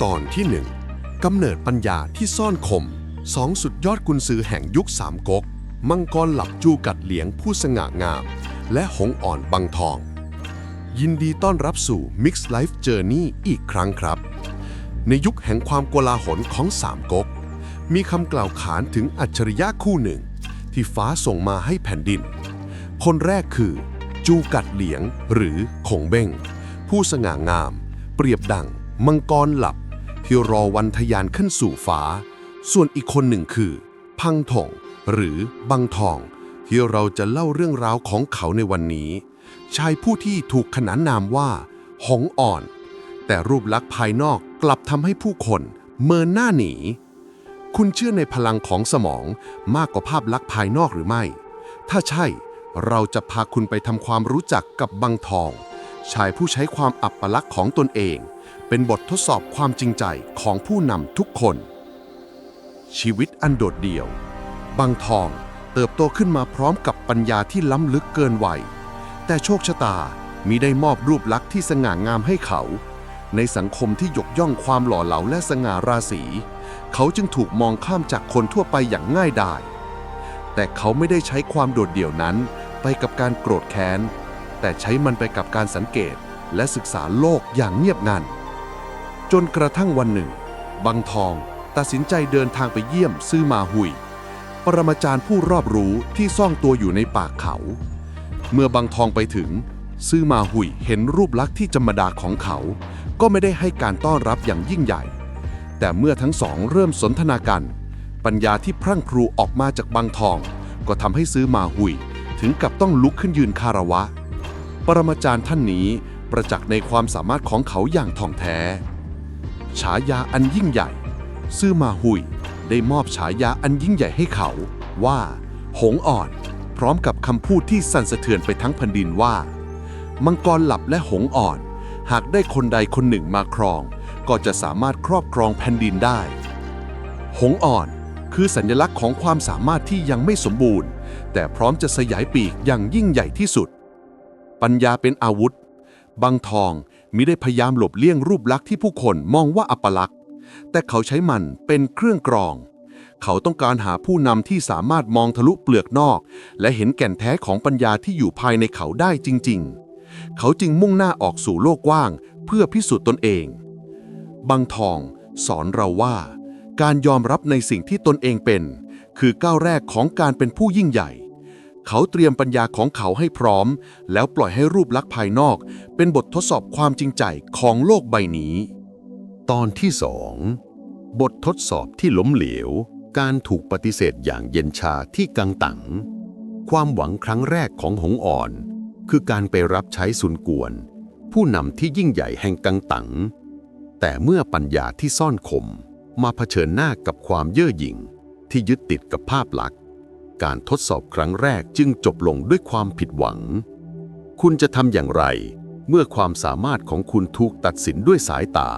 ตอนที่หนึ่งกำเนิดปัญญาที่ซ่อนคมสองสุดยอดกุนซือแห่งยุคสามก๊ก มังกรหลับจูกัดเหลียงผู้สง่างาม และหงอ่อนบังทอง ยินดีต้อนรับสู่ Mix Life Journey อีกครั้งครับ ในยุคแห่งความโกลาหลของสามก๊ก มีคำกล่าวขานถึงอัจฉริยะคู่หนึ่ง ที่ฟ้าส่งมาให้แผ่นดิน คนแรกคือ จูกัดเหลียงหรือคงเบ้งผู้สง่างาม เปรียบดังมังกรหลับ ที่รอวันทะยานขึ้นสู่ฟ้า ส่วนอีกคนหนึ่งคือ พังถงหรือบังทอง ที่เราจะเล่าเรื่องราวของเขาในวันนี้ ชายผู้ที่ถูกขนานนามว่า หงอ่อน แต่รูปลักษณ์ภายนอกกลับทำให้ผู้คนเมินหน้าหนี คุณเชื่อในพลังของสมองมากกว่าภาพลักษณ์ภายนอกหรือไม่ ถ้าใช่เราจะพาคุณไปทำความรู้จักกับบังทอง ชายผู้ใช้ความอับปลักษณ์ของตนเอง เป็นบททดสอบความจริงใจของผู้นำทุกคน ชีวิตอันโดดเดี่ยวบังทองเติบโตขึ้นมาพร้อมกับปัญญาที่ล้ำลึกเกินวัย แต่โชคชะตามิได้มอบรูปลักษณ์ที่สง่างามให้เขา ในสังคมที่ยกย่องความหล่อเหลาและสง่าราศี เขาจึงถูกมองข้ามจากคนทั่วไปอย่างง่ายดาย แต่เขาไม่ได้ใช้ความโดดเดี่ยวนั้นไปกับการโกรธแค้น แต่ใช้มันไปกับการสังเกตและศึกษาโลกอย่างเงียบงัน จนกระทั่งวันหนึ่ง บังทองตัดสินใจเดินทางไปเยี่ยมซื่อมาหุย ปรมาจารย์ผู้รอบรู้ที่ซ่อนตัวอยู่ในป่าเขา เมื่อบังทองไปถึง ซื่อมาหุยเห็นรูปลักษณ์ที่ธรรมดาของเขา ก็ไม่ได้ให้การต้อนรับอย่างยิ่งใหญ่ แต่เมื่อทั้งสองเริ่มสนทนากัน ปัญญาที่พรั่งพรูออกมาจากบังทอง ก็ทำให้ซื้อมาหุยถึงกับต้องลุกขึ้นยืนคารวะ ปรมาจารย์ท่านนี้ประจักษ์ในความสามารถของเขาอย่างท่องแท้ ฉายาอันยิ่งใหญ่ ซื่อมาหุยได้มอบฉายาอันยิ่งใหญ่ให้เขา ว่า หงอ่อน พร้อมกับคำพูดที่สั่นสะเทือนไปทั้งแผ่นดินว่า มังกรหลับและหงอ่อน หากได้คนใดคนหนึ่งมาครอง ก็จะสามารถครอบครองแผ่นดินได้ หงอ่อนคือสัญลักษณ์ของความสามารถที่ยังไม่สมบูรณ์ แต่พร้อมจะสยายปีกอย่างยิ่งใหญ่ที่สุด ปัญญาเป็นอาวุธบางทอง มิได้พยายามหลบเลี่ยงรูปลักษณ์ที่ผู้คนมองว่าอัปลักษณ์ แต่เขาใช้มันเป็นเครื่องกรอง เขาต้องการหาผู้นำที่สามารถมองทะลุเปลือกนอก และเห็นแก่นแท้ของปัญญาที่อยู่ภายในเขาได้จริง ๆ เขาจึงมุ่งหน้าออกสู่โลกกว้าง เพื่อพิสูจน์ตนเอง บางทอง สอนเราว่า การยอมรับในสิ่งที่ตนเองเป็น คือก้าวแรกของการเป็นผู้ยิ่งใหญ่ เขาเตรียมปัญญาของเขาให้พร้อม แล้วปล่อยให้รูปลักษณ์ภายนอก เป็นบททดสอบความจริงใจของโลกใบนี้ ตอนที่สองบททดสอบที่ล้มเหลว การถูกปฏิเสธอย่างเย็นชาที่กังตังความหวังครั้งแรกของหงอ่อน คือการไปรับใช้สุนกวน ผู้นำที่ยิ่งใหญ่แห่งกังตังแต่เมื่อปัญญาที่ซ่อนคม มาเผชิญหน้ากับความเย่อหยิ่งที่ยึดติดกับภาพลักษณ์ การทดสอบครั้งแรกจึงจบลงด้วยความผิดหวัง คุณจะทำอย่างไร เมื่อความสามารถของคุณถูกตัดสินด้วยสายตา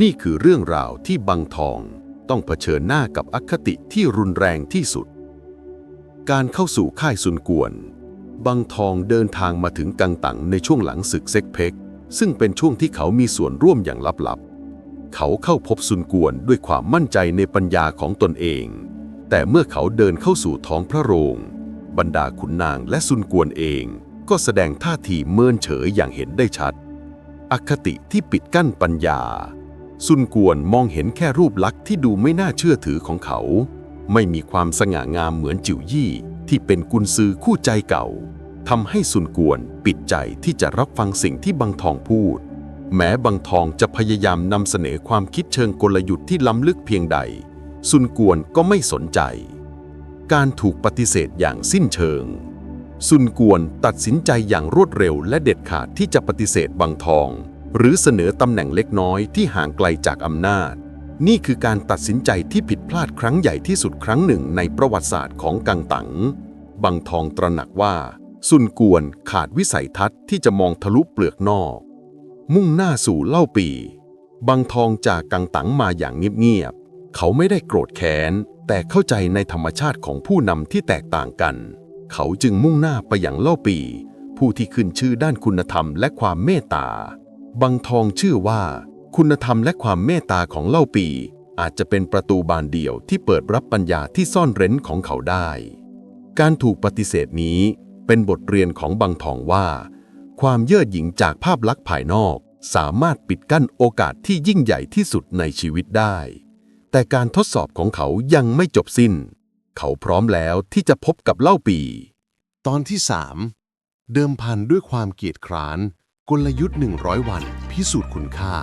นี่คือเรื่องราวที่บังทอง ต้องเผชิญหน้ากับอคติที่รุนแรงที่สุด การเข้าสู่ค่ายซุนกวน บังทองเดินทางมาถึงกังตังในช่วงหลังศึกเซ็กเพกซึ่งเป็นช่วงที่เขามีส่วนร่วมอย่างลับๆ เขาเข้าพบซุนกวนด้วยความมั่นใจในปัญญาของตนเอง แต่เมื่อเขาเดินเข้าสู่ท้องพระโรง บรรดาขุนนางและซุนกวนเอง ก็แสดงท่าทีเมินเฉยอย่างเห็นได้ชัด อคติที่ปิดกั้นปัญญา ซุนกวนมองเห็นแค่รูปลักษณ์ที่ดูไม่น่าเชื่อถือของเขา ไม่มีความสง่างามเหมือนจิ๋วยี่ที่เป็นกุนซือคู่ใจเก่าทำให้ซุนกวนปิดใจที่จะรับฟังสิ่งที่บังทองพูด แม้บังทองจะพยายามนำเสนอความคิดเชิงกลยุทธ์ที่ล้ำลึกเพียงใด ซุนกวนก็ไม่สนใจ การถูกปฏิเสธอย่างสิ้นเชิง ซุนกวนตัดสินใจอย่างรวดเร็วและเด็ดขาดที่จะปฏิเสธบังทอง หรือเสนอตำแหน่งเล็กน้อยที่ห่างไกลจากอำนาจ นี่คือการตัดสินใจที่ผิดพลาดครั้งใหญ่ที่สุดครั้งหนึ่งในประวัติศาสตร์ของกังตังบังทองตระหนักว่า ซุนกวนขาดวิสัยทัศน์ที่จะมองทะลุเปลือกนอก มุ่งหน้าสู่เล่าปีบังทองจากกังตังมาอย่างเงียบ เขาไม่ได้โกรธแค้น แต่เข้าใจในธรรมชาติของผู้นำที่แตกต่างกัน เขาจึงมุ่งหน้าไปอย่างเล่าปี ผู้ที่ขึ้นชื่อด้านคุณธรรมและความเมตตาบังทองเชื่อว่า คุณธรรมและความเมตตาของเล่าปี อาจจะเป็นประตูบานเดียวที่เปิดรับปัญญาที่ซ่อนเร้นของเขาได้ การถูกปฏิเสธนี้เป็นบทเรียนของบังทองว่า ความเย่อหยิ่งจากภาพลักษณ์ภายนอกสามารถปิดกั้นโอกาสที่ยิ่งใหญ่ที่สุดในชีวิตได้ แต่การทดสอบของเขายังไม่จบสิ้น เขาพร้อมแล้วที่จะพบกับเล่าปี ตอนที่ 3 เดิมพันด้วยความเกียจคร้าน กลยุทธ์ 100 วัน พิสูจน์คุณค่า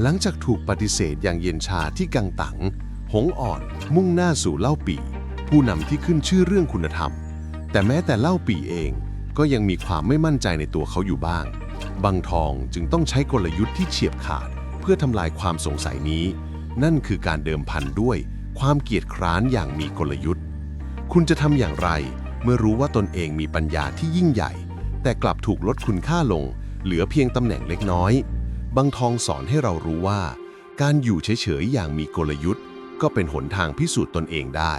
หลังจากถูกปฏิเสธอย่างเย็นชาที่กังตัง หงอ่อนมุ่งหน้าสู่เล่าปี ผู้นำที่ขึ้นชื่อเรื่องคุณธรรม แต่แม้แต่เล่าปีเองก็ยังมีความไม่มั่นใจในตัวเขาอยู่บ้าง บางทองจึงต้องใช้กลยุทธ์ที่เฉียบขาด เพื่อทำลายความสงสัยนี้ นั่นคือการเดิมพันด้วย ความเกียจคร้านอย่างมีกลยุทธ์ คุณจะทำอย่างไร เมื่อรู้ว่าตนเองมีปัญญาที่ยิ่งใหญ่ แต่กลับถูกลดคุณค่าลง เหลือเพียงตำแหน่งเล็กน้อย บางทองสอนให้เรารู้ว่า การอยู่เฉยๆอย่างมีกลยุทธ์ ก็เป็นหนทางพิสูจน์ตนเองได้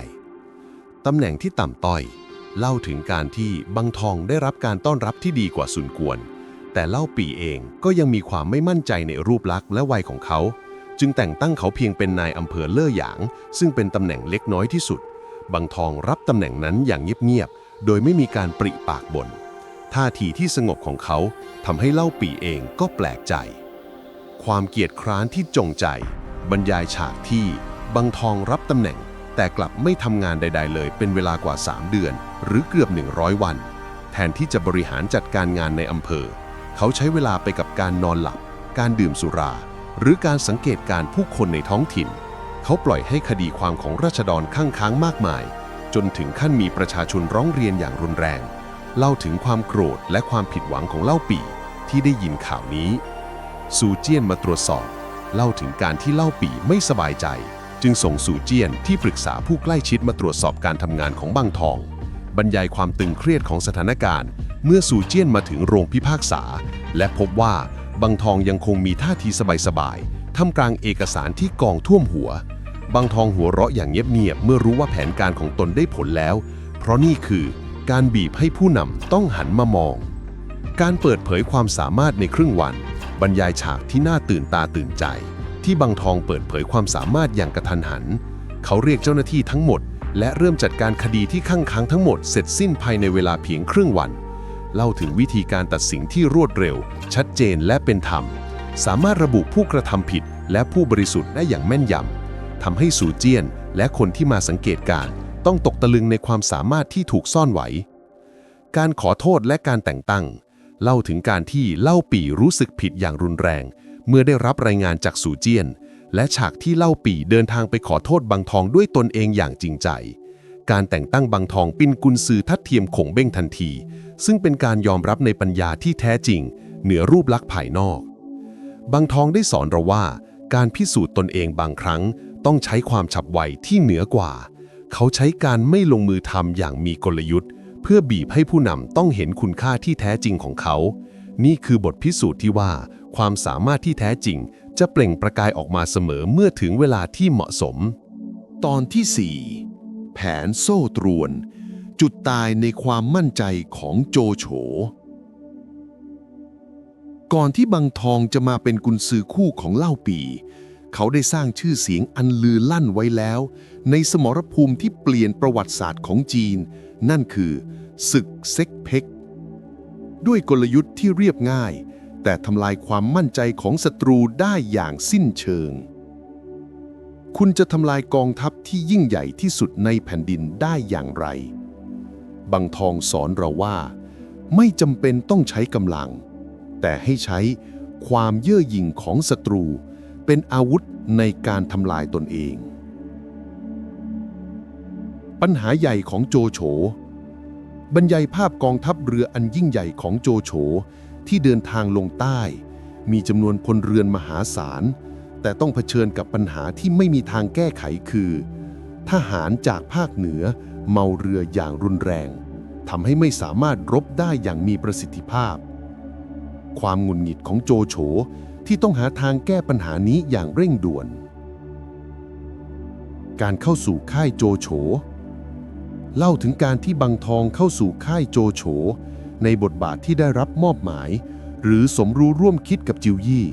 ตำแหน่งที่ต่ำต้อย เล่าถึงการที่บางทองได้รับการต้อนรับที่ดีกว่าสุนกวน แต่เล่าปีเองก็ยังมีความไม่มั่นใจในรูปลักษณ์และวัยของเขา จึงแต่งตั้งเขาเพียงเป็นนายอำเภอเล่อหยาง ซึ่งเป็นตำแหน่งเล็กน้อยที่สุด บางทองรับตำแหน่งนั้นอย่างเงียบๆ โดยไม่มีการปริปากบน่นท่าทีที่สงบของเขาทำให้เล่าปีเองก็แปลกใจ ความเกียจคร้านที่จงใจ บรรยายฉากที่บางทองรับตำแหน่ง แต่กลับไม่ทำงานใด ๆ เลย เป็นเวลากว่า 3 เดือน หรือเกือบ 100 วัน แทนที่จะบริหารจัดการงานในอำเภอ เขาใช้เวลาไปกับการนอนหลับ การดื่มสุรา หรือการสังเกตการผู้คนในท้องถิ่น เขาปล่อยให้คดีความของราษฎรข้างค้างมากมาย จนถึงขั้นมีประชาชนร้องเรียนอย่างรุนแรง เล่าถึงความโกรธและความผิดหวังของเล่าปี่ที่ได้ยินข่าวนี้ซูเจียนมาตรวจสอบ เล่าถึงการที่เล่าปี่ไม่สบายใจ จึงส่งซูเจียนที่ปรึกษาผู้ใกล้ชิดมาตรวจสอบการทำงานของบางทอง บรรยายความตึงเครียดของสถานการณ์ เมื่อซูเจียนมาถึงโรงพิพากษา และพบว่า บางทองยังคงมีท่าทีสบายๆท่ามกลางเอกสารที่กองท่วมหัว บางทองหัวเราะอย่างเงียบๆเมื่อรู้ว่าแผนการของตนได้ผลแล้ว เพราะนี่คือการบีบให้ผู้นำต้องหันมามอง การเปิดเผยความสามารถในครึ่งวัน บรรยายฉากที่น่าตื่นตาตื่นใจ ที่บางทองเปิดเผยความสามารถอย่างกระทันหัน เขาเรียกเจ้าหน้าที่ทั้งหมด และเริ่มจัดการคดีที่ข้างค้างทั้งหมดเสร็จสิ้นภายในเวลาเพียงครึ่งวัน เล่าถึงวิธีการตัดสินที่รวดเร็ว ชัดเจนและเป็นธรรม สามารถระบุผู้กระทำผิดและผู้บริสุทธิ์ได้อย่างแม่นยำทำให้สูเจียน และคนที่มาสังเกตการ ต้องตกตะลึงในความสามารถที่ถูกซ่อนไว้ การขอโทษและการแต่งตั้ง เล่าถึงการที่เล่าปี่รู้สึกผิดอย่างรุนแรง เมื่อได้รับรายงานจากสูเจียน และฉากที่เล่าปี่เดินทางไปขอโทษบางทองด้วยตนเองอย่างจริงใจ การแต่งตั้งบางทองปินกุนซือทัดเทียมขงเบ้งทันที ซึ่งเป็นการยอมรับในปัญญาที่แท้จริง เหนือรูปลักษณ์ภายนอก บางทองได้สอนเราว่า การพิสูจน์ตนเองบางครั้ง ต้องใช้ความฉับไวที่เหนือกว่า เขาใช้การไม่ลงมือทำอย่างมีกลยุทธ์ เพื่อบีบให้ผู้นำต้องเห็นคุณค่าที่แท้จริงของเขา นี่คือบทพิสูจน์ที่ว่า ความสามารถที่แท้จริง จะเปล่งประกายออกมาเสมอเมื่อถึงเวลาที่เหมาะสม ตอนที่ 4 แผนโซ่ตรวน จุดตายในความมั่นใจของโจโฉ ก่อนที่บางทองจะมาเป็นกุนซือคู่ของเล่าปี เขาได้สร้างชื่อเสียงอันลือลั่นไว้แล้ว ในสมรภูมิที่เปลี่ยนประวัติศาสตร์ของจีน นั่นคือ ศึกเซ็กเพ็ก ด้วยกลยุทธ์ที่เรียบง่าย แต่ทำลายความมั่นใจของศัตรูได้อย่างสิ้นเชิง คุณจะทำลายกองทัพที่ยิ่งใหญ่ที่สุดในแผ่นดินได้อย่างไร บางทองสอนเราว่า ไม่จำเป็นต้องใช้กำลัง แต่ให้ใช้ความเย่อหยิ่งของศัตรู เป็นอาวุธในการทำลายตนเอง ปัญหาใหญ่ของโจโฉ บรรยายภาพกองทัพเรืออันยิ่งใหญ่ของโจโฉที่เดินทางลงใต้ มีจำนวนพลเรือนมหาศาล แต่ต้องเผชิญกับปัญหาที่ไม่มีทางแก้ไขคือ ทหารจากภาคเหนือเมาเรืออย่างรุนแรงทำให้ไม่สามารถรบได้อย่างมีประสิทธิภาพ ความหงุดหงิดของโจโฉที่ต้องหาทางแก้ปัญหานี้อย่างเร่งด่วน การเข้าสู่ค่ายโจโฉเล่าถึงการที่บังทองเข้าสู่ค่ายโจโฉในบทบาทที่ได้รับมอบหมาย หรือสมรู้ร่วมคิดกับจิวยี่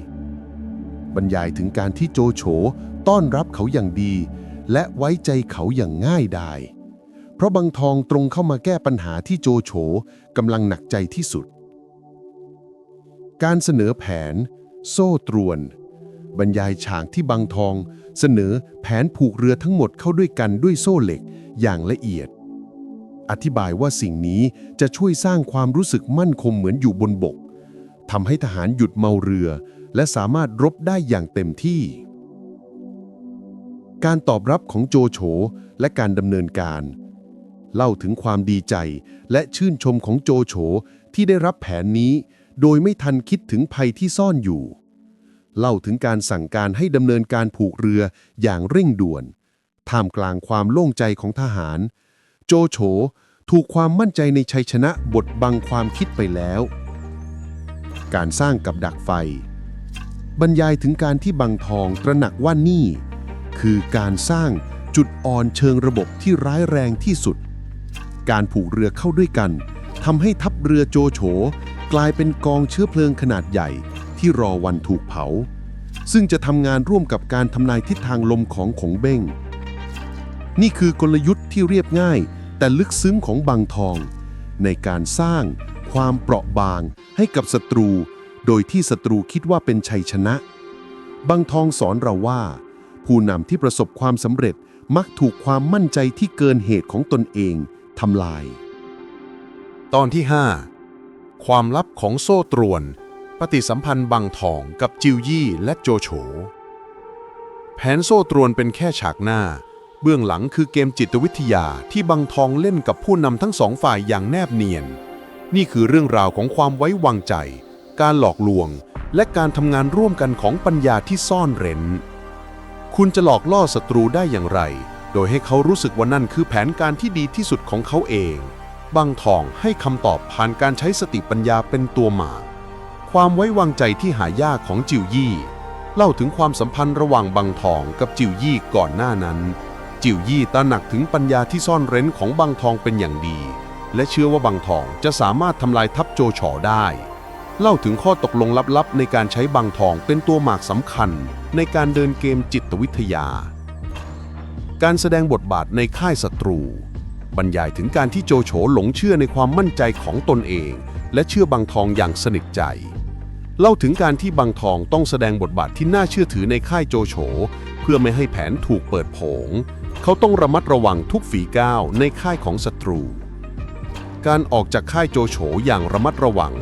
บรรยายถึงการที่โจโฉต้อนรับเขาอย่างดี และไว้ใจเขาอย่างง่ายดาย เพราะบางทองตรงเข้ามาแก้ปัญหาที่โจโฉกำลังหนักใจที่สุด การเสนอแผน โซ่ตรวน บรรยายฉากที่บางทอง เสนอแผนผูกเรือทั้งหมดเข้าด้วยกันด้วยโซ่เหล็กอย่างละเอียด อธิบายว่าสิ่งนี้จะช่วยสร้างความรู้สึกมั่นคงเหมือนอยู่บนบกทำให้ทหารหยุดเมาเรือ และสามารถรบได้อย่างเต็มที่ การตอบรับของโจโฉและการดำเนินการ เล่าถึงความดีใจและชื่นชมของโจโฉที่ได้รับแผนนี้ โดยไม่ทันคิดถึงภัยที่ซ่อนอยู่ เล่าถึงการสั่งการให้ดำเนินการผูกเรืออย่างเร่งด่วน ท่ามกลางความโล่งใจของทหาร โจโฉถูกความมั่นใจในชัยชนะบดบังความคิดไปแล้ว การสร้างกับดักไฟ บรรยายถึงการที่บางทองตระหนักว่านี่ คือการสร้างจุดอ่อนเชิงระบบที่ร้ายแรงที่สุด การผูกเรือเข้าด้วยกันทำให้ทัพเรือโจโฉกลายเป็นกองเชื้อเพลิงขนาดใหญ่ที่รอวันถูกเผา ซึ่งจะทำงานร่วมกับการทำนายทิศทางลมของขงเบ้ง นี่คือกลยุทธ์ที่เรียบง่าย แต่ลึกซึ้งของบางทอง ในการสร้างความเปราะบางให้กับศัตรู โดยที่ศัตรูคิดว่าเป็นชัยชนะ บางทองสอนเราว่า ผู้นำที่ประสบความสำเร็จมักถูกความมั่นใจที่เกินเหตุของตนเองทำลาย ตอนที่ 5 ความลับของโซ่ตรวน ปฏิสัมพันธ์บางทองกับจิวยี่และโจโฉ แผนโซ่ตรวนเป็นแค่ฉากหน้า เบื้องหลังคือเกมจิตวิทยาที่บางทองเล่นกับผู้นำทั้งสองฝ่ายอย่างแนบเนียน นี่คือเรื่องราวของความไว้วางใจ การหลอกลวง และการทำงานร่วมกันของปัญญาที่ซ่อนเร้น คุณจะหลอกล่อศัตรูได้อย่างไร โดยให้เขารู้สึกว่านั่นคือแผนการที่ดีที่สุดของเขาเอง บางทองให้คำตอบผ่านการใช้สติปัญญาเป็นตัวหมากความไว้วางใจที่หายากของจิวยี่ เล่าถึงความสัมพันธ์ระหว่างบางทองกับจิวยี่ก่อนหน้านั้น จิวยี่ตระหนักถึงปัญญาที่ซ่อนเร้นของบางทองเป็นอย่างดี และเชื่อว่าบางทองจะสามารถทำลายทัพโจฉอได้ เล่าถึงข้อตกลงลับๆ ในการใช้บางทองเป็นตัวหมากสำคัญ ในการเดินเกมจิตวิทยา การแสดงบทบาทในค่ายศัตรู บรรยายถึงการที่โจโฉหลงเชื่อในความมั่นใจของตนเอง และเชื่อบางทองอย่างสนิทใจ เล่าถึงการที่บางทองต้องแสดงบทบาทที่น่าเชื่อถือในค่ายโจโฉเพื่อไม่ให้แผนถูกเปิดโผง เขาต้องระมัดระวังทุกฝีก้าวในค่ายของศัตรู การออกจากค่ายโจโฉอย่างระมัดระวัง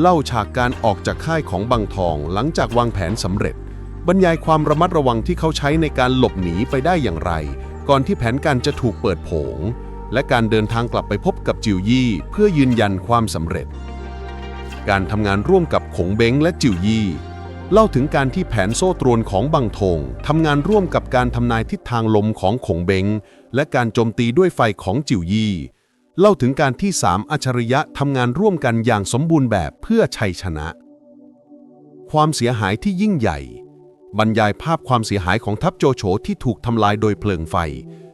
เล่าฉากการออกจากค่ายของบางทองหลังจากวางแผนสำเร็จ บรรยายความระมัดระวังที่เขาใช้ในการหลบหนีไปได้อย่างไร ก่อนที่แผนการจะถูกเปิดโผง และการเดินทางกลับไปพบกับจิวยี่ เพื่อยืนยันความสำเร็จ การทำงานร่วมกับขงเบ้งและจิวยี่เล่าถึงการที่แผนโซ่ตรวนของบางทงทำงานร่วมกับการทำนายทิศทางลมของขงเบง และการโจมตีด้วยไฟของจิวยี่ เล่าถึงการที่สามอัจฉริยะทำงานร่วมกันอย่างสมบูรณ์แบบเพื่อชัยชนะ ความเสียหายที่ยิ่งใหญ่ บรรยายภาพความเสียหายของทัพโจโฉที่ถูกทำลายโดยเพลิงไฟ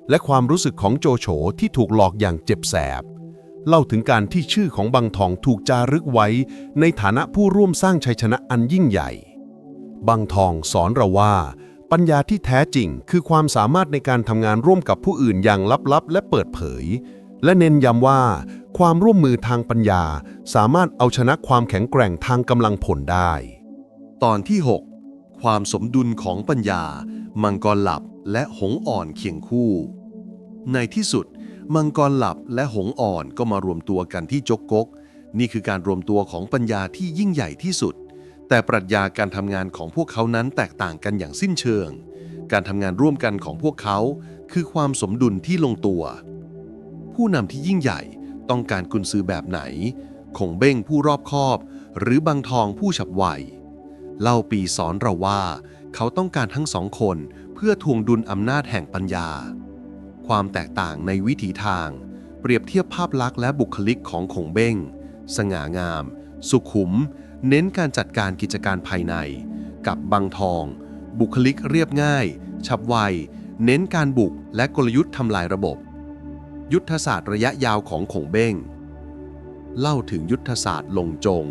และความรู้สึกของโจโฉที่ถูกหลอกอย่างเจ็บแสบ เล่าถึงการที่ชื่อของบางทองถูกจารึกไว้ ในฐานะผู้ร่วมสร้างชัยชนะอันยิ่งใหญ่บางทองสอนเราว่าปัญญาที่แท้จริงคือความสามารถในการทำงานร่วมกับผู้อื่นอย่างลับๆ และเปิดเผย และเน้นย้ำว่า ความร่วมมือทางปัญญาสามารถเอาชนะความแข็งแกร่งทางกำลังผลได้ ตอนที่ 6 ความสมดุลของปัญญา มังกรหลับและหงอ่อนเคียงคู่ ในที่สุด มังกรหลับและหงอ่อนก็มารวมตัวกันที่จกกก นี่คือการรวมตัวของปัญญาที่ยิ่งใหญ่ที่สุด แต่ปรัชญาการทำงานของพวกเขานั้นแตกต่างกันอย่างสิ้นเชิง การทำงานร่วมกันของพวกเขา คือความสมดุลที่ลงตัว ผู้นำที่ยิ่งใหญ่ต้องการกุญซือแบบไหน คงเบ้งผู้รอบคอบ หรือบางทองผู้ฉับไวเล่าปีสอนเราว่า เขาต้องการทั้งสองคนเพื่อทวงดุลอำนาจแห่งปัญญา ความแตกต่างในวิถีทาง เปรียบเทียบภาพลักษณ์และบุคลิกของขงเบ้ง สง่างาม สุขุม เน้นการจัดการกิจการภายใน กับบางทอง บุคลิกเรียบง่าย ฉับไว เน้นการบุกและกลยุทธ์ทำลายระบบ ยุทธศาสตร์ระยะยาวของขงเบ้ง เล่าถึงยุทธศาสตร์ลงจง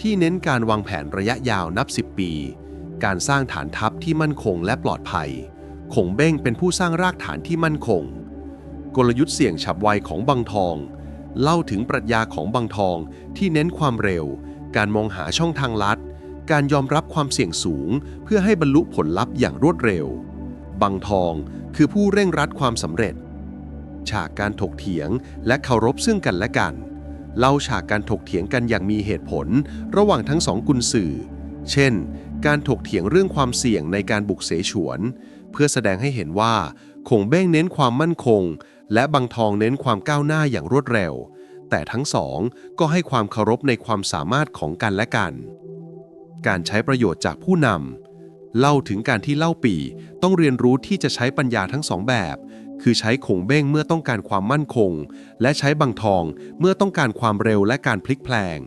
ที่เน้นการวางแผนระยะยาวนับ 10 ปี การสร้างฐานทัพที่มั่นคงและปลอดภัย ขงเบ้งเป็นผู้สร้างรากฐานที่มั่นคง กลยุทธ์เสี่ยงฉับไวของบังทอง เล่าถึงปรัชญาของบังทองที่เน้นความเร็ว การมองหาช่องทางลัด การยอมรับความเสี่ยงสูง เพื่อให้บรรลุผลลัพธ์อย่างรวดเร็ว บังทองคือผู้เร่งรัดความสำเร็จ ฉากการถกเถียง และเคารพซึ่งกันและกัน เล่าฉากการถกเถียงกันอย่างมีเหตุผล ระหว่างทั้งสองกุนสื่อ เช่น การถกเถียงเรื่องความเสี่ยงในการบุกเสฉวน เพื่อแสดงให้เห็นว่าคงเบ้งเน้นความมั่นคง และบังทองเน้นความก้าวหน้าอย่างรวดเร็ว แต่ทั้งสองก็ให้ความเคารพในความสามารถของกันและกัน การใช้ประโยชน์จากผู้นำเล่าถึงการที่เล่าปีต้องเรียนรู้ที่จะใช้ปัญญาทั้งสองแบบ คือใช้ขงเบ้งเมื่อต้องการความมั่นคง และใช้บังทองเมื่อต้องการความเร็วและการพลิกแพลง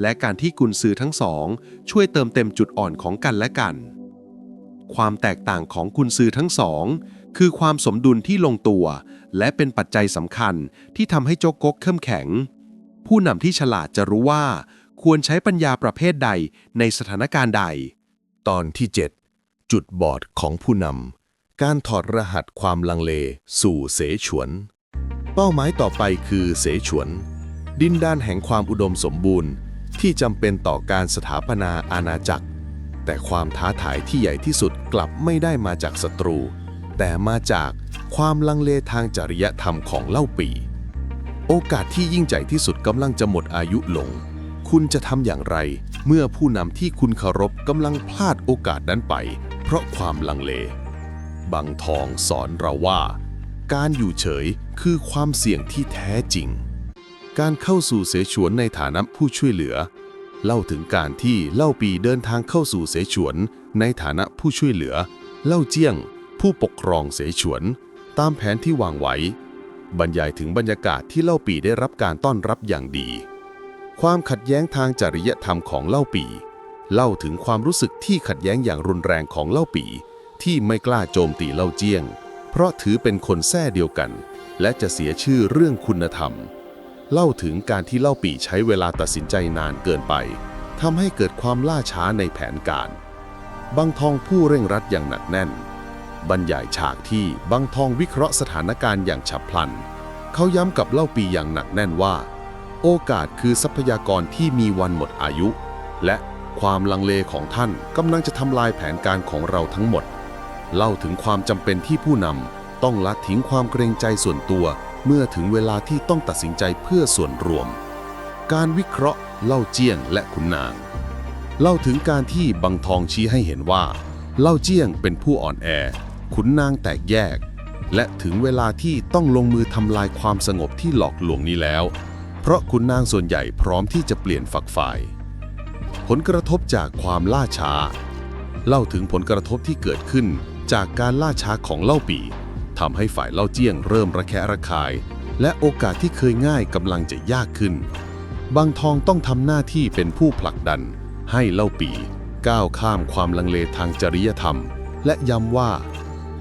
และการที่กุนซือทั้งสอง ช่วยเติมเต็มจุดอ่อนของกันและกัน ความแตกต่างของกุนซือทั้งสอง คือความสมดุลที่ลงตัว และเป็นปัจจัยสำคัญที่ทำให้โจกกกเข้มแข็ง ผู้นำที่ฉลาดจะรู้ว่า ควรใช้ปัญญาประเภทใดในสถานการณ์ใด ตอนที่ 7 จุดบอดของผู้นำ การถอดรหัสความลังเล สู่เสฉวน เป้าหมายต่อไปคือเสฉวน ดินด้านแห่งความอุดมสมบูรณ์ ที่จำเป็นต่อการสถาปนาอาณาจักร แต่ความท้าทายที่ใหญ่ที่สุดกลับไม่ได้มาจากศัตรู แต่มาจากความลังเลทางจริยธรรมของเล่าปี โอกาสที่ยิ่งใหญ่ที่สุดกำลังจะหมดอายุลง คุณจะทำอย่างไร เมื่อผู้นำที่คุณเคารพกำลังพลาดโอกาสนั้นไป เพราะความลังเล บังทองสอนเราว่า การอยู่เฉยคือความเสี่ยงที่แท้จริง การเข้าสู่เสฉวนในฐานะผู้ช่วยเหลือ เล่าถึงการที่เล่าปีเดินทางเข้าสู่เสฉวนในฐานะผู้ช่วยเหลือ เล่าเจียง ผู้ปกครองเสฉวน ตามแผนที่วางไว้ บรรยายถึงบรรยากาศที่เล่าปีได้รับการต้อนรับอย่างดี ความขัดแย้งทางจริยธรรมของเล่าปีเล่าถึงความรู้สึกที่ขัดแย้งอย่างรุนแรงของเล่าปี ที่ไม่กล้าโจมตีเล่าเจียง เพราะถือเป็นคนแท้เดียวกัน และจะเสียชื่อเรื่องคุณธรรม เล่าถึงการที่เล่าปีใช้เวลาตัดสินใจนานเกินไปทำให้เกิดความล่าช้าในแผนการ บังทองผู้เร่งรัดอย่างหนักแน่น บรรยายฉากที่บังทองวิเคราะห์สถานการณ์อย่างฉับพลัน เขาย้ำกับเล่าปีอย่างหนักแน่นว่า โอกาสคือทรัพยากรที่มีวันหมดอายุ และความลังเลของท่านกำลังจะทำลายแผนการของเราทั้งหมด เล่าถึงความจำเป็นที่ผู้นำต้องละทิ้งความเกรงใจส่วนตัว เมื่อถึงเวลาที่ต้องตัดสินใจเพื่อส่วนรวม การวิเคราะห์ เล่าเจียงและขุนนาง เล่าถึงการที่บังทองชี้ให้เห็นว่า เล่าเจียงเป็นผู้อ่อนแอ ขุนนางแตกแยก และถึงเวลาที่ต้องลงมือทำลายความสงบที่หลอกลวงนี้แล้ว เพราะขุนนางส่วนใหญ่พร้อมที่จะเปลี่ยนฝักฝ่าย ผลกระทบจากความล่าช้า เล่าถึงผลกระทบที่เกิดขึ้น จากการล่าช้าของเล่าปีทำให้ฝ่ายเล่าเจียงเริ่มระแคะระคาย และโอกาสที่เคยง่ายกำลังจะยากขึ้น บางทองต้องทำหน้าที่เป็นผู้ผลักดัน ให้เล่าปีก้าวข้ามความลังเลทางจริยธรรม และย้ำว่า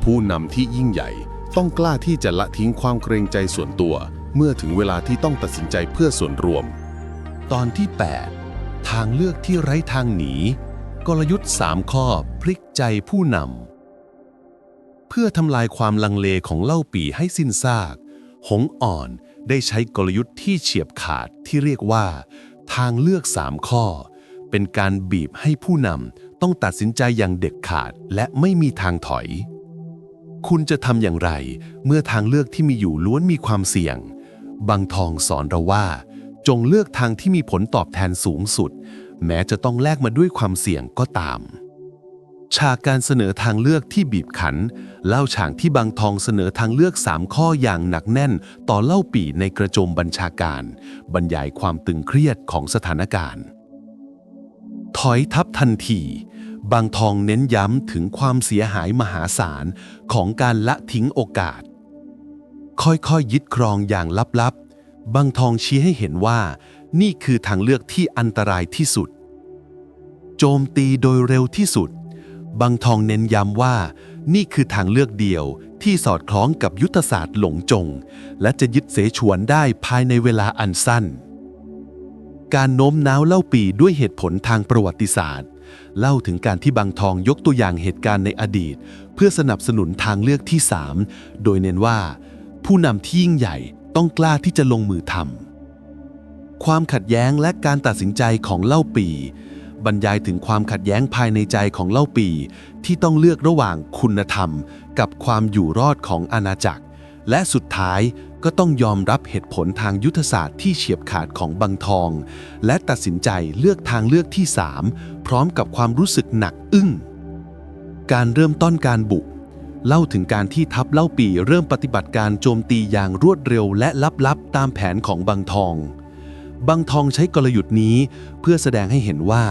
ผู้นำที่ยิ่งใหญ่ต้องกล้าที่จะละทิ้งความเกรงใจส่วนตัว เมื่อถึงเวลาที่ต้องตัดสินใจเพื่อส่วนรวม ตอนที่ 8 ทางเลือกที่ไร้ทางหนี กลยุทธ์ 3 ข้อ พลิกใจผู้นำ เพื่อทำลายความลังเลของเล่าปีให้สิ้นซาก หงอ่อนได้ใช้กลยุทธ์ที่เฉียบขาดที่เรียกว่า ทางเลือก 3 ข้อ เป็นการบีบให้ผู้นำต้องตัดสินใจอย่างเด็ดขาดและไม่มีทางถอย คุณจะทำอย่างไร เมื่อทางเลือกที่มีอยู่ล้วนมีความเสี่ยง บางทองสอนเราว่า จงเลือกทางที่มีผลตอบแทนสูงสุด แม้จะต้องแลกมาด้วยความเสี่ยงก็ตาม ฉากการเสนอทางเลือกที่บีบขัน เล่าฉากที่บางทองเสนอทางเลือก 3 ข้ออย่างหนักแน่น ต่อเล่าปีในกระโจมบัญชาการ บรรยายความตึงเครียดของสถานการณ์ ถอยทับทันที บางทองเน้นย้ำถึงความเสียหายมหาศาลของการละทิ้งโอกาส ค่อยๆยยึดครองอย่างลับๆ บางทองชี้ให้เห็นว่า นี่คือทางเลือกที่อันตรายที่สุด โจมตีโดยเร็วที่สุดบางทองเน้นย้ำว่า นี่คือทางเลือกเดียวที่สอดคล้องกับยุทธศาสตร์หลงจง และจะยึดเสฉวนได้ภายในเวลาอันสั้น การโน้มน้าวเล่าปีด้วยเหตุผลทางประวัติศาสตร์ เล่าถึงการที่บางทองยกตัวอย่างเหตุการณ์ในอดีต เพื่อสนับสนุนทางเลือกที่ 3 โดยเน้นว่า ผู้นำที่ยิ่งใหญ่ต้องกล้าที่จะลงมือทำความขัดแย้งและการตัดสินใจของเล่าปี บรรยายถึงความขัดแย้งภายในใจของเล่าปี ที่ต้องเลือกระหว่างคุณธรรม กับความอยู่รอดของอาณาจักร และสุดท้ายก็ต้องยอมรับเหตุผลทางยุทธศาสตร์ที่เฉียบขาดของบางทอง และตัดสินใจเลือกทางเลือกที่ 3 พร้อมกับความรู้สึกหนักอึ้ง การเริ่มต้นการบุก เล่าถึงการที่ทัพเล่าปีเริ่มปฏิบัติการโจมตีอย่างรวดเร็วและลับๆ ตามแผนของบางทอง บางทองใช้กลยุทธ์นี้ เพื่อแสดงให้เห็นว่า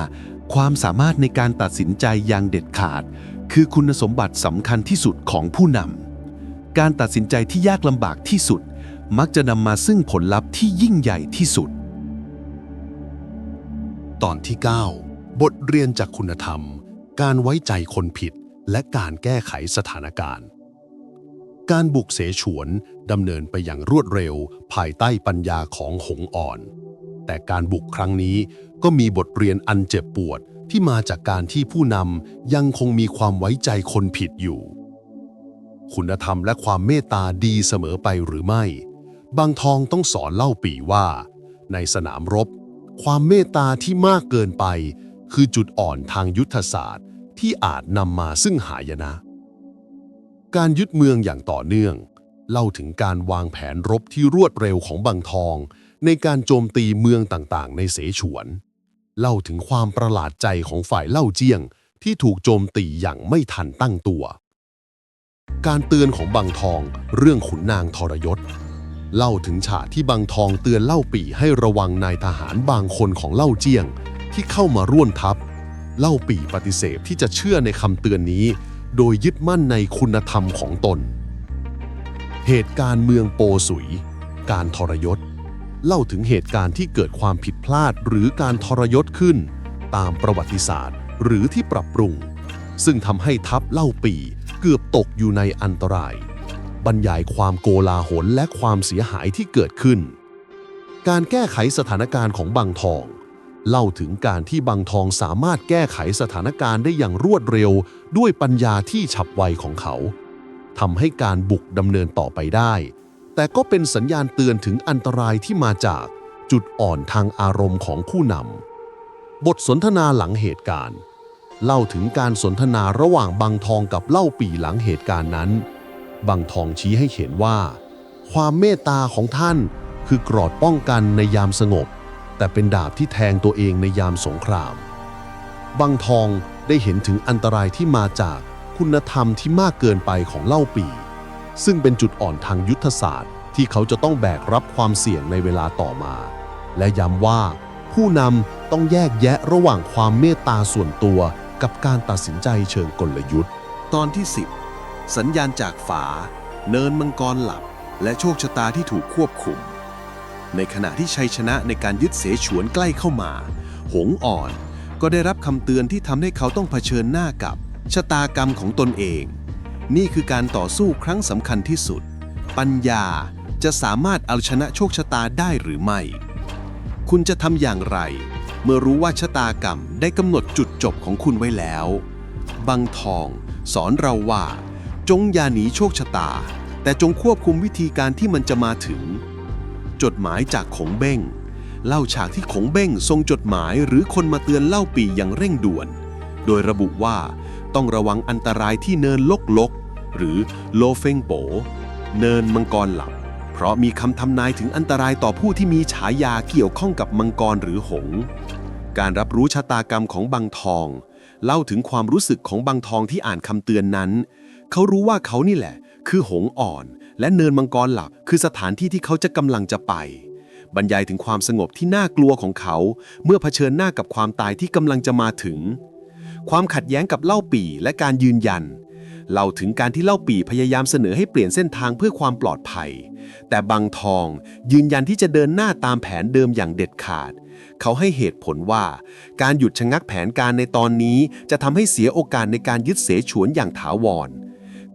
ความสามารถในการตัดสินใจอย่างเด็ดขาด คือคุณสมบัติสำคัญที่สุดของผู้นำการตัดสินใจที่ยากลำบากที่สุด มักจะนำมาซึ่งผลลัพธ์ที่ยิ่งใหญ่ที่สุด ตอนที่ 9 บทเรียนจากคุณธรรม การไว้ใจคนผิด และการแก้ไขสถานการณ์ การบุกเสฉวนดำเนินไปอย่างรวดเร็ว ภายใต้ปัญญาของหงอ่อน แต่การบุกครั้งนี้ก็มีบทเรียนอันเจ็บปวดที่มาจากการที่ผู้นำยังคงมีความไว้ใจคนผิดอยู่ คุณธรรมและความเมตตาดีเสมอไปหรือไม่ บางทองต้องสอนเล่าปีว่า ในสนามรบ ความเมตตาที่มากเกินไป คือจุดอ่อนทางยุทธศาสตร์ที่อาจนำมาซึ่งหายนะ การยึดเมืองอย่างต่อเนื่อง เล่าถึงการวางแผนรบที่รวดเร็วของบางทอง ในการโจมตีเมืองต่างๆ ในเสฉวน เล่าถึงความประหลาดใจของฝ่ายเล่าเจียง ที่ถูกโจมตีอย่างไม่ทันตั้งตัว การเตือนของบางทองเรื่องขุนนางทรยศ เล่าถึงฉากที่บางทองเตือนเล่าปี่ให้ระวังนายทหารบางคนของเล่าเจียง ที่เข้ามาร่วมทัพ เล่าปี่ปฏิเสธที่จะเชื่อในคำเตือนนี้ โดยยึดมั่นในคุณธรรมของตน เหตุการณ์เมืองโปสุย การทรยศ เล่าถึงเหตุการณ์ที่เกิดความผิดพลาดหรือการทรยศขึ้น ตามประวัติศาสตร์ หรือที่ปรับปรุง ซึ่งทำให้ทัพเล่าปีเกือบตกอยู่ในอันตราย บรรยายความโกลาหลและความเสียหายที่เกิดขึ้น การแก้ไขสถานการณ์ของบางทอง เล่าถึงการที่บางทองสามารถแก้ไขสถานการณ์ได้อย่างรวดเร็ว ด้วยปัญญาที่ฉับไวของเขาทำให้การบุกดำเนินต่อไปได้ แต่ก็เป็นสัญญาณเตือนถึงอันตรายที่มาจากจุดอ่อนทางอารมณ์ของผู้นำ บทสนทนาหลังเหตุการณ์ เล่าถึงการสนทนาระหว่างบางทองกับเล่าปีหลังเหตุการณ์นั้น บางทองชี้ให้เห็นว่า ความเมตตาของท่านคือกรอดป้องกันในยามสงบ แต่เป็นดาบที่แทงตัวเองในยามสงคราม บางทองได้เห็นถึงอันตรายที่มาจากคุณธรรมที่มากเกินไปของเล่าปี ซึ่งเป็นจุดอ่อนทางยุทธศาสตร์ ที่เขาจะต้องแบกรับความเสี่ยงในเวลาต่อมา และย้ำว่า ผู้นำต้องแยกแยะระหว่างความเมตตาส่วนตัวกับการตัดสินใจเชิงกลยุทธ์ ตอนที่ 10 สัญญาณจากฝา เนินมังกรหลับ และโชคชะตาที่ถูกควบคุม ในขณะที่ชัยชนะในการยึดเสฉวนใกล้เข้ามา หงอ่อนก็ได้รับคำเตือนที่ทำให้เขาต้องเผชิญหน้ากับชะตากรรมของตนเอง นี่คือการต่อสู้ครั้งสำคัญที่สุด ปัญญาจะสามารถเอาชนะโชคชะตาได้หรือไม่ คุณจะทำอย่างไร เมื่อรู้ว่าชะตากรรมได้กำหนดจุดจบของคุณไว้แล้ว บางทอง สอนเราว่า จงอย่าหนีโชคชะตา แต่จงควบคุมวิธีการที่มันจะมาถึง จดหมายจากขงเบ้ง เล่าฉากที่ขงเบ้งส่งจดหมายหรือคนมาเตือนเล่าปีอย่างเร่งด่วน โดยระบุว่า ต้องระวังอันตรายที่เนินลกลก หรือโลเฟงโป เนินมังกรหลับ เพราะมีคำทำนายถึงอันตรายต่อผู้ที่มีฉายาเกี่ยวข้องกับมังกรหรือหง การรับรู้ชะตากรรมของบางทอง เล่าถึงความรู้สึกของบางทองที่อ่านคำเตือนนั้น เขารู้ว่าเขานี่แหละ คือหงอ่อน และเนินมังกรหลับ คือสถานที่ที่เขาจะกำลังจะไปบรรยายถึงความสงบที่น่ากลัวของเขา เมื่อเผชิญหน้ากับความตายที่กำลังจะมาถึง ความขัดแย้งกับเล่าปี่และการยืนยันเล่าถึงการที่เล่าปี่พยายามเสนอให้เปลี่ยนเส้นทางเพื่อความปลอดภัย แต่บางทองยืนยันที่จะเดินหน้าตามแผนเดิมอย่างเด็ดขาด เขาให้เหตุผลว่า การหยุดชะงักแผนการในตอนนี้จะทำให้เสียโอกาสในการยึดเสฉวนอย่างถาวร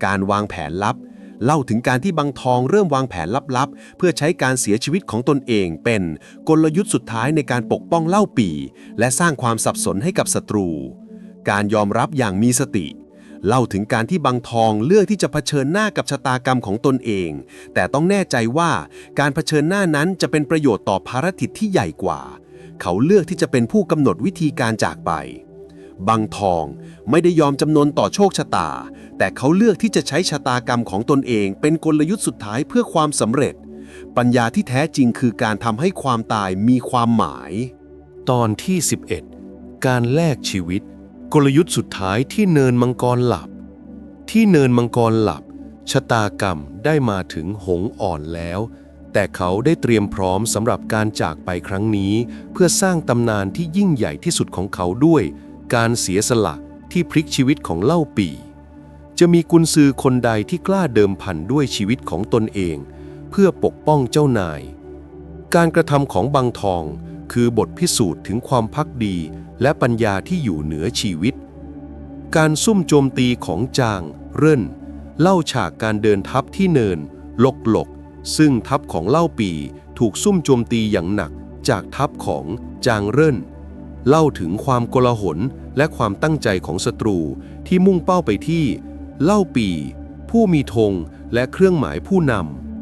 การวางแผนลับเล่าถึงการที่บางทองเริ่มวางแผนลับๆ เพื่อใช้การเสียชีวิตของตนเองเป็นกลยุทธ์สุดท้ายในการปกป้องเล่าปี่และสร้างความสับสนให้กับศัตรู การยอมรับอย่างมีสติ เล่าถึงการที่บางทองเลือกที่จะเผชิญหน้ากับชะตากรรมของตนเอง แต่ต้องแน่ใจว่าการเผชิญหน้านั้นจะเป็นประโยชน์ต่อภารกิจที่ใหญ่กว่า เขาเลือกที่จะเป็นผู้กำหนดวิธีการจากไปบางทองไม่ได้ยอมจำนนต่อโชคชะตา แต่เขาเลือกที่จะใช้ชะตากรรมของตนเอง เป็นกลยุทธ์สุดท้ายเพื่อความสำเร็จ ปัญญาที่แท้จริงคือการทำให้ความตายมีความหมาย ตอนที่ 11 การแลกชีวิต กลยุทธ์สุดท้ายที่เนินมังกรหลับ ที่เนินมังกรหลับ ชะตากรรมได้มาถึงหงอ่อนแล้ว แต่เขาได้เตรียมพร้อมสำหรับการจากไปครั้งนี้ เพื่อสร้างตำนานที่ยิ่งใหญ่ที่สุดของเขาด้วย การเสียสละที่พลิกชีวิตของเล่าปีจะมีกุญซือคนใดที่กล้าเดิมพันด้วยชีวิตของตนเอง เพื่อปกป้องเจ้านาย การกระทำของบางทอง คือบทพิสูจน์ถึงความพักดีและปัญญาที่อยู่เหนือชีวิต การซุ่มโจมตีของจาง เร่น เล่าฉากการเดินทัพที่เนิน ลกหลก ซึ่งทัพของเล่าปีถูกซุ่มโจมตีอย่างหนัก จากทัพของจางเร่น เล่าถึงความโกลาหลและความตั้งใจของศัตรูที่มุ่งเป้าไปที่ เล่าปี ผู้มีธงและเครื่องหมายผู้น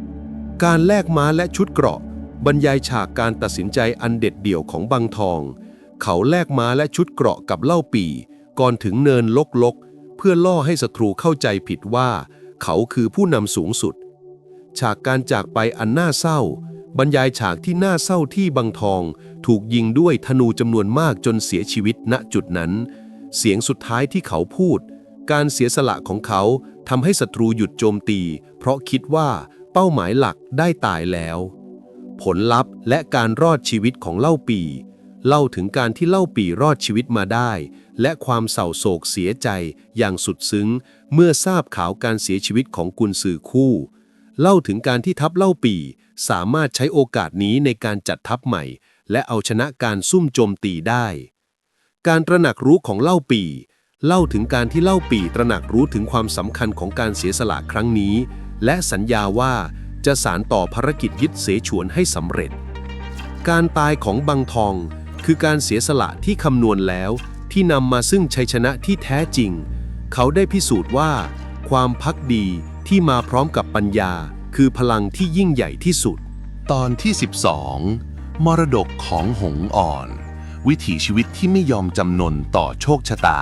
ำการแลกม้าและชุดเกราะ บรรยายฉากการตัดสินใจอันเด็ดเดี่ยวของบางทอง เขาแลกม้าและชุดเกราะกับเล่าปีก่อนถึงเนินลกๆ เพื่อล่อให้ศัตรูเข้าใจผิดว่า เขาคือผู้นำสูงสุด ฉากการจากไปอันน่าเศร้า บรรยายฉากที่น่าเศร้าที่บางทอง ถูกยิงด้วยธนูจำนวนมากจนเสียชีวิตณจุดนั้น เสียงสุดท้ายที่เขาพูด การเสียสละของเขาทำให้ศัตรูหยุดโจมตี เพราะคิดว่าเป้าหมายหลักได้ตายแล้ว ผลลัพธ์และการรอดชีวิตของเล่าปี เล่าถึงการที่เล่าปีรอดชีวิตมาได้ และความเศร้าโศกเสียใจอย่างสุดซึ้ง เมื่อทราบข่าวการเสียชีวิตของกุนซือคู่ เล่าถึงการที่ทัพเล่าปีสามารถใช้โอกาสนี้ในการจัดทัพใหม่ และเอาชนะการซุ่มโจมตีได้ การตระหนักรู้ของเล่าปี เล่าถึงการที่เล่าปีตระหนักรู้ถึงความสำคัญของการเสียสละครั้งนี้ และสัญญาว่า จะสารต่อภารกิจยึดเสฉวนให้สำเร็จ การตายของบังทองคือการเสียสละที่คำนวณแล้ว ที่นำมาซึ่งชัยชนะที่แท้จริง เขาได้พิสูจน์ว่า ความพักดีที่มาพร้อมกับปัญญา คือพลังที่ยิ่งใหญ่ที่สุด ตอนที่ 12 มรดกของหงอ่อน วิถีชีวิตที่ไม่ยอมจำนนต่อโชคชะตา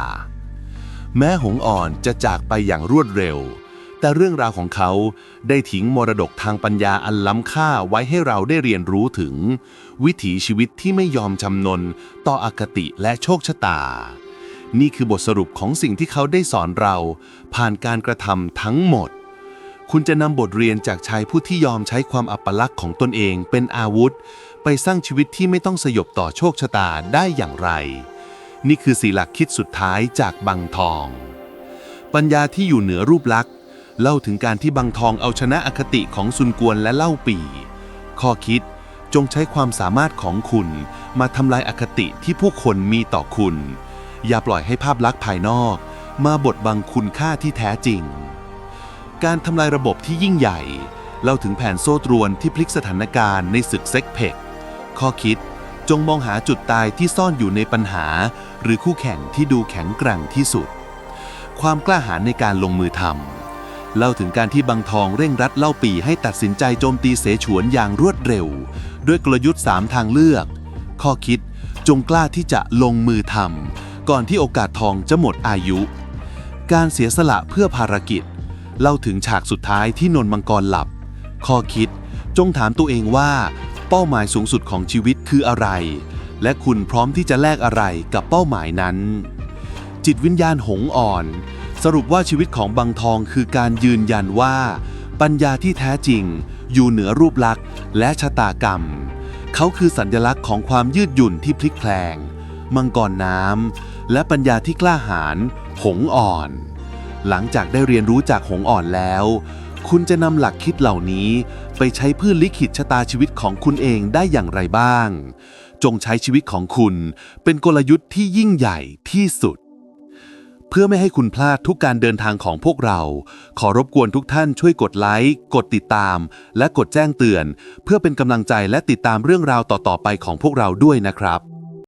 แม้หงอ่อนจะจากไปอย่างรวดเร็ว แต่เรื่องราวของเขาได้ทิ้งมรดกทางปัญญาอันล้ำค่าไว้ให้เราได้เรียนรู้ถึง วิถีชีวิตที่ไม่ยอมจำนนต่ออคติและโชคชะตา นี่คือบทสรุปของสิ่งที่เขาได้สอนเรา ผ่านการกระทำทั้งหมด คุณจะนำบทเรียนจากชายผู้ที่ยอมใช้ความอัปลักษณ์ของตนเองเป็นอาวุธ ไปสร้างชีวิตที่ไม่ต้องสยบต่อโชคชะตาได้อย่างไร นี่คือสีหลักคิดสุดท้ายจากบังทอง ปัญญาที่อยู่เหนือรูปลักษณ์ เล่าถึงการที่บังทองเอาชนะอคติของซุนกวนและเล่าปี ข้อคิดจงใช้ความสามารถของคุณ มาทำลายอคติที่ผู้คนมีต่อคุณ อย่าปล่อยให้ภาพลักษณ์ภายนอก มาบดบังคุณค่าที่แท้จริง การทำลายระบบที่ยิ่งใหญ่ เล่าถึงแผนโซ่ตรวนที่พลิกสถานการณ์ในศึกเซ็กเพกข้อคิดจงมองหาจุดตายที่ซ่อนอยู่ในปัญหา หรือคู่แข่งที่ดูแข็งแกร่งที่สุด ความกล้าหาญในการลงมือทำ เล่าถึงการที่บางทองเร่งรัดเล่าปีให้ตัดสินใจโจมตีเสฉวนอย่างรวดเร็ว ด้วยกลยุทธ์ 3 ทางเลือก ข้อคิดจงกล้าที่จะลงมือทำก่อนที่โอกาสทองจะหมดอายุ การเสียสละเพื่อภารกิจ เล่าถึงฉากสุดท้ายที่นนมังกรหลับ ข้อคิดจงถามตัวเองว่า เป้าหมายสูงสุดของชีวิตคืออะไร และคุณพร้อมที่จะแลกอะไรกับเป้าหมายนั้น จิตวิญญาณหงอ่อน สรุปว่าชีวิตของบางทองคือการยืนยันว่า ปัญญาที่แท้จริง อยู่เหนือรูปลักษณ์ และชะตากรรม เขาคือสัญลักษณ์ของความยืดหยุ่นที่พลิกแพลง มังกรน้ำและปัญญาที่กล้าหาญหงอ่อน หลังจากได้เรียนรู้จากหงอ่อนแล้ว คุณจะนำหลักคิดเหล่านี้ไปใช้เพื่อลิขิตชะตาชีวิตของคุณเองได้อย่างไรบ้าง จงใช้ชีวิตของคุณเป็นกลยุทธ์ที่ยิ่งใหญ่ที่สุด เพื่อไม่ให้คุณพลาดทุกการเดินทางของพวกเรา ขอรบกวนทุกท่านช่วยกดไลค์ กดติดตาม และกดแจ้งเตือน เพื่อเป็นกำลังใจและติดตามเรื่องราวต่อๆไปของพวกเราด้วยนะครับ